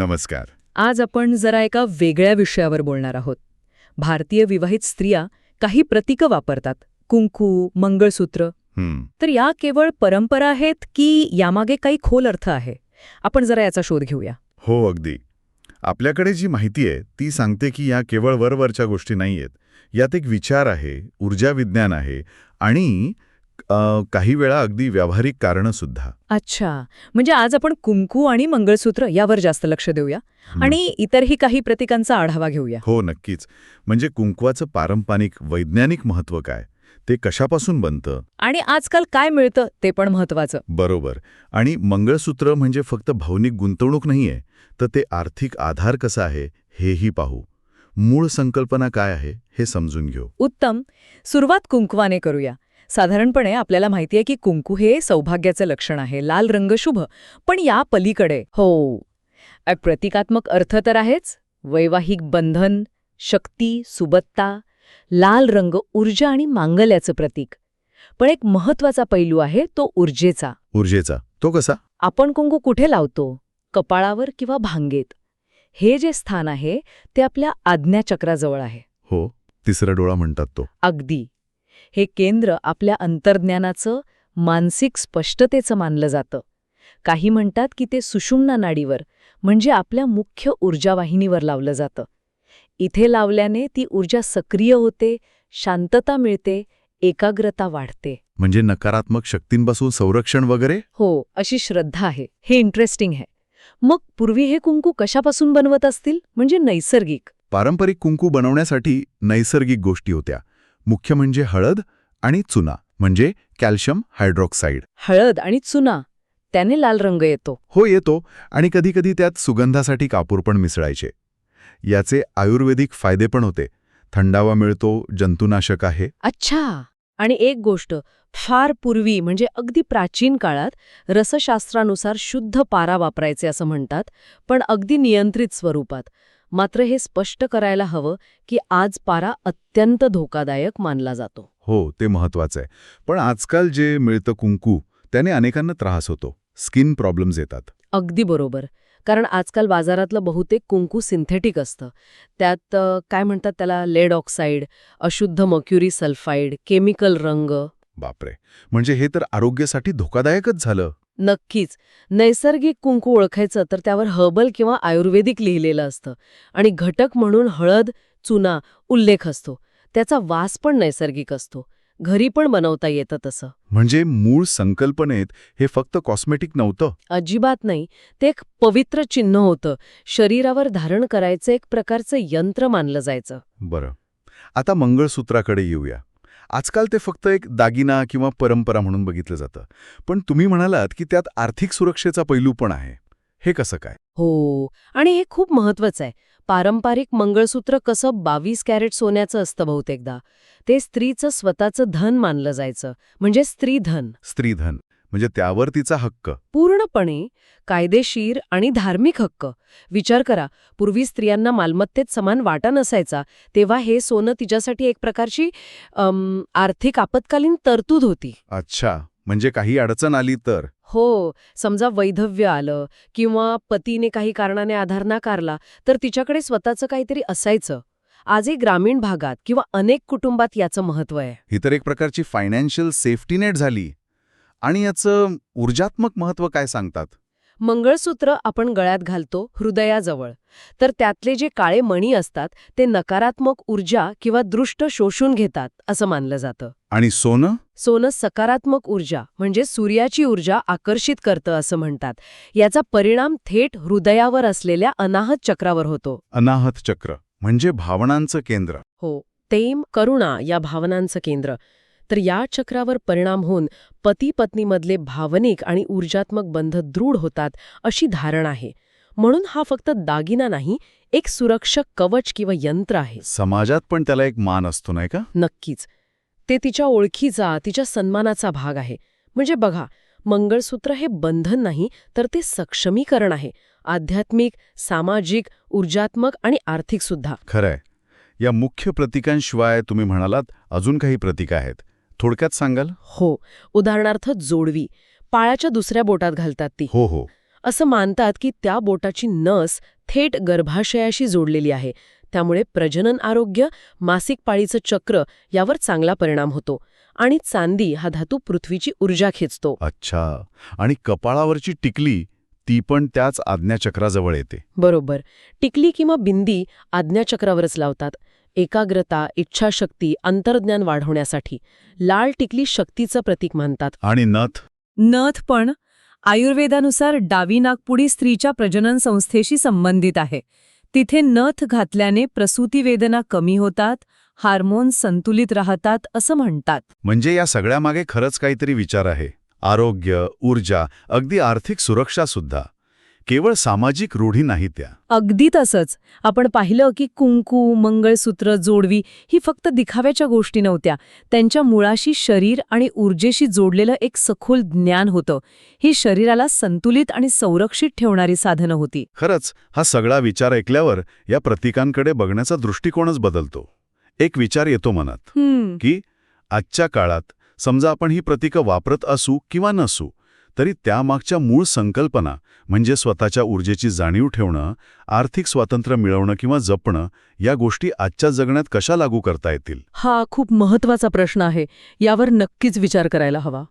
नमस्कार. आज आपण जरा एका वेगळ्या विषयावर बोलणार आहोत. भारतीय विवाहित स्त्रिया काही प्रतीकं वापरतात. कुंकू मंगळसूत्र. तर या केवळ परंपरा आहेत की यामागे काही खोल अर्थ आहे? आपण जरा याचा शोध घेऊया. हो अगदी. आपल्याकडे जी माहिती आहे ती सांगते की या केवळ वरवरच्या गोष्टी नाहीयेत. यात एक विचार आहे ऊर्जा विज्ञान आहे आणि काही वेळा अगदी व्यावहारिक कारणं सुद्धा. अच्छा. म्हणजे आज आपण कुंकू आणि मंगळसूत्र यावर जास्त लक्ष देऊया. आणि इतरही काही प्रतीकांचा आढावा घेऊया. हो नक्कीच. म्हणजे कुंकवाचं पारंपरिक वैज्ञानिक महत्त्व काय? ते कशापासून बनतं? आणि आजकाल काय मिळतं ते पण महत्वाचं बरोबर. आणि मंगळसूत्र म्हणजे फक्त भावनिक गुंतवणूक नाहीये तर ते आर्थिक आधार कसा आहे हेही पाहू. मूळ संकल्पना काय आहे हे समजून घेऊ. उत्तम. सुरुवात कुंकवाने करूया. साधारणपणे आपल्याला माहिती आहे की कुंकू हे सौभाग्याचं लक्षण आहे. लाल रंग शुभ पण या पलीकडे हो प्रतिकात्मक अर्थ तर आहेच. वैवाहिक बंधन शक्ती सुबत्ता लाल रंग ऊर्जा आणि मांगल्याचं प्रतीक. पण एक महत्त्वाचा पैलू आहे तो ऊर्जेचा. ऊर्जेचा. तो कसा? आपण कुंकू कुठे लावतो? कपाळावर किंवा भांगेत? हे जे स्थान आहे ते आपल्या आज्ञाचक्राजवळ आहे. हो तिसरा डोळा म्हणतात तो. अगदी. हे केंद्र आपल्या अंतर्ज्ञानाचं मानसिक स्पष्टतेचं मानलं जातं. काही म्हणतात की ते सुषुम्ना नाडीवर म्हणजे आपल्या मुख्य ऊर्जावाहिनीवर लावलं जातं. इथे लावल्याने ती ऊर्जा सक्रिय होते शांतता मिळते एकाग्रता वाढते. म्हणजे नकारात्मक शक्तींपासून संरक्षण वगैरे? हो अशी श्रद्धा आहे. हे इंटरेस्टिंग आहे. मग पूर्वी हे कुंकू कशापासून बनवत असतील? म्हणजे नैसर्गिक. पारंपरिक कुंकू बनवण्यासाठी नैसर्गिक गोष्टी होत्या. मुख्य म्हणजे हळद आणि चुना म्हणजे कॅल्शियम हायड्रॉक्साईड. हळद आणि चुना त्याने लाल रंग येतो. हो येतो आणि कधीकधी त्यात सुगंधासाठी कापूर पण मिसळायचे. याचे आयुर्वेदिक फायदे पण होते. थंडावा मिळतो जंतुनाशक आहे. अच्छा! आणि एक गोष्ट फार पूर्वी म्हणजे अगदी प्राचीन काळात रसशास्त्रानुसार शुद्ध पारा वापरायचे असं म्हणतात पण अगदी नियंत्रित स्वरूपात. मात्र हे स्पष्ट करायला हवं की आज पारा अत्यंत धोकादायक मानला जातो. हो ते महत्वाचं आहे. पण आजकाल जे मिळतं कुंकू त्याने अनेकांना त्रास होतो. स्किन प्रॉब्लेम्स येतात. अगदी बरोबर. कारण आजकाल बाजारातलं बहुतेक कुंकू सिंथेटिक असतं. त्यात काय म्हणतात त्याला? लेड ऑक्साईड अशुद्ध मक्युरी सल्फाईड केमिकल रंग. बापरे! म्हणजे हे तर आरोग्यासाठी धोकादायकच झालं. नक्कीच. नैसर्गिक कुंकू ओळखायचं तर त्यावर हर्बल किंवा आयुर्वेदिक लिहिलेलं असतं. आणि घटक म्हणून हळद चुना उल्लेख असतो. त्याचा वास पण नैसर्गिक असतो. घरी पण बनवता येतं तसं. म्हणजे मूळ संकल्पनेत हे फक्त कॉस्मेटिक नव्हतं? अजिबात नाही. ते एक पवित्र चिन्ह होतं. शरीरावर धारण करायचं एक प्रकारचं यंत्र मानलं जायचं. बरं. आता मंगळसूत्राकडे येऊया. आजकाल ते फक्त एक दागिना किंवा परंपरा म्हणून बघितलं जातं. पण तुम्ही म्हणालात की त्यात आर्थिक सुरक्षेचा पैलू पण आहे. हे कसं काय? हो आणि हे खूप महत्वाचं आहे. पारंपरिक मंगळसूत्र कसं बावीस कॅरेट सोन्याचं असतं बहुतेकदा. ते स्त्रीचं स्वतःचं धन मानलं जायचं. म्हणजे स्त्रीधन. स्त्रीधन. म्हणजे त्यावर तिचा हक्क. पूर्णपणे कायदेशीर आणि धार्मिक हक्क. विचार करा पूर्वी स्त्रियांना मालमत्तेत समान वाटा नसायचा तेव्हा हे सोनं तिच्यासाठी एक प्रकारची आर्थिक आपत्कालीन तरतूद होती. अच्छा म्हणजे काही अडचण आली तर? हो समजा वैधव्य आलं किंवा पतीने काही कारणाने आधार नाकारला तर तिच्याकडे स्वतःचं काहीतरी असायचं. आजही ग्रामीण भागात किंवा अनेक कुटुंबात याचं महत्त्व आहे. ही तर एक प्रकारची फायनान्शियल सेफ्टी नेट झाली. आणि याचं ऊर्जात्मक महत्त्व काय सांगतात? मंगळसूत्र आपण गळ्यात घालतो हृदयाजवळ. तर त्यातले जे काळे मणी असतात ते नकारात्मक ऊर्जा किंवा दृष्ट शोषून घेतात असं मानलं जातं. आणि सोनं? सोनं सकारात्मक ऊर्जा म्हणजे सूर्याची ऊर्जा आकर्षित करतं असं म्हणतात. याचा परिणाम थेट हृदयावर असलेल्या अनाहत चक्रावर होतो. अनाहत चक्र म्हणजे भावनांचं केंद्र. हो प्रेम करुणा या भावनांचं केंद्र. तर या चक्रावर परिणाम होऊन पती पत्नीमधले भावनिक आणि ऊर्जात्मक बंध दृढ होतात अशी धारणा आहे. म्हणून हा फक्त दागिना नाही एक सुरक्षक कवच किंवा यंत्र आहे. समाजात पण त्याला एक मान असतो नाही का? नक्कीच. ते तिच्या ओळखीचा तिच्या सन्मानाचा भाग आहे. म्हणजे बघा मंगळसूत्र हे बंधन नाही तर ते सक्षमीकरण आहे. आध्यात्मिक सामाजिक ऊर्जात्मक आणि आर्थिक सुद्धा. खरंय. या मुख्य प्रतीकांशिवाय तुम्ही म्हणालात अजून काही प्रतीक आहेत. थोडक्यात सांगाल? हो. उदाहरणार्थ जोडवी. पाळाच्या दुसऱ्या बोटात घालतात ती. हो हो. असं मानतात की त्या बोटाची नस थेट गर्भाशयाशी जोडलेली आहे. त्यामुळे प्रजनन आरोग्य मासिक पाळीचं चक्र यावर चांगला परिणाम होतो आणि चांदी हा धातू पृथ्वीची ऊर्जा खेचतो. अच्छा. आणि कपाळावरची टिकली ती पण त्याच आज्ञाचक्राजवळ येते. बरोबर. टिकली किंवा बिंदी आज्ञाचक्रावरच लावतात. एकाग्रता इच्छाशक्ती अंतर्ज्ञान वाढवण्यासाठी. लाल टिकली शक्तीचं प्रतीक मानतात आणि नथ? नथ पण आयुर्वेदानुसार डावी नागपुडी स्त्रीच्या प्रजनन संस्थेशी संबंधित आहे. तिथे नथ घातल्याने प्रसूती वेदना कमी होतात हार्मोन्स संतुलित राहतात असं म्हणतात. म्हणजे या सगळ्यामागे खरंच काहीतरी विचार आहे. आरोग्य ऊर्जा अगदी आर्थिक सुरक्षा सुद्धा केवळ सामाजिक रूढी नाही त्या. अगदी तसंच. आपण पाहिलं की कुंकू मंगळसूत्र जोडवी ही फक्त दिखाव्याच्या गोष्टी नव्हत्या. त्यांच्या मुळाशी शरीर आणि ऊर्जेशी जोडलेलं एक सखोल ज्ञान होतं. ही शरीराला संतुलित आणि संरक्षित ठेवणारी साधनं होती. खरंच हा सगळा विचार ऐकल्यावर या प्रतीकांकडे बघण्याचा दृष्टिकोनच बदलतो. एक विचार येतो मनात की आजच्या काळात समजा आपण ही प्रतीकं वापरत असू किंवा नसू तरी त्यामागच्या मूळ संकल्पना म्हणजे स्वतःच्या ऊर्जेची जाणीव ठेवणं आर्थिक स्वातंत्र्य मिळवणं किंवा जपणं या गोष्टी आजच्या जगण्यात कशा लागू करता येतील? हा खूप महत्त्वाचा प्रश्न आहे. यावर नक्कीच विचार करायला हवा.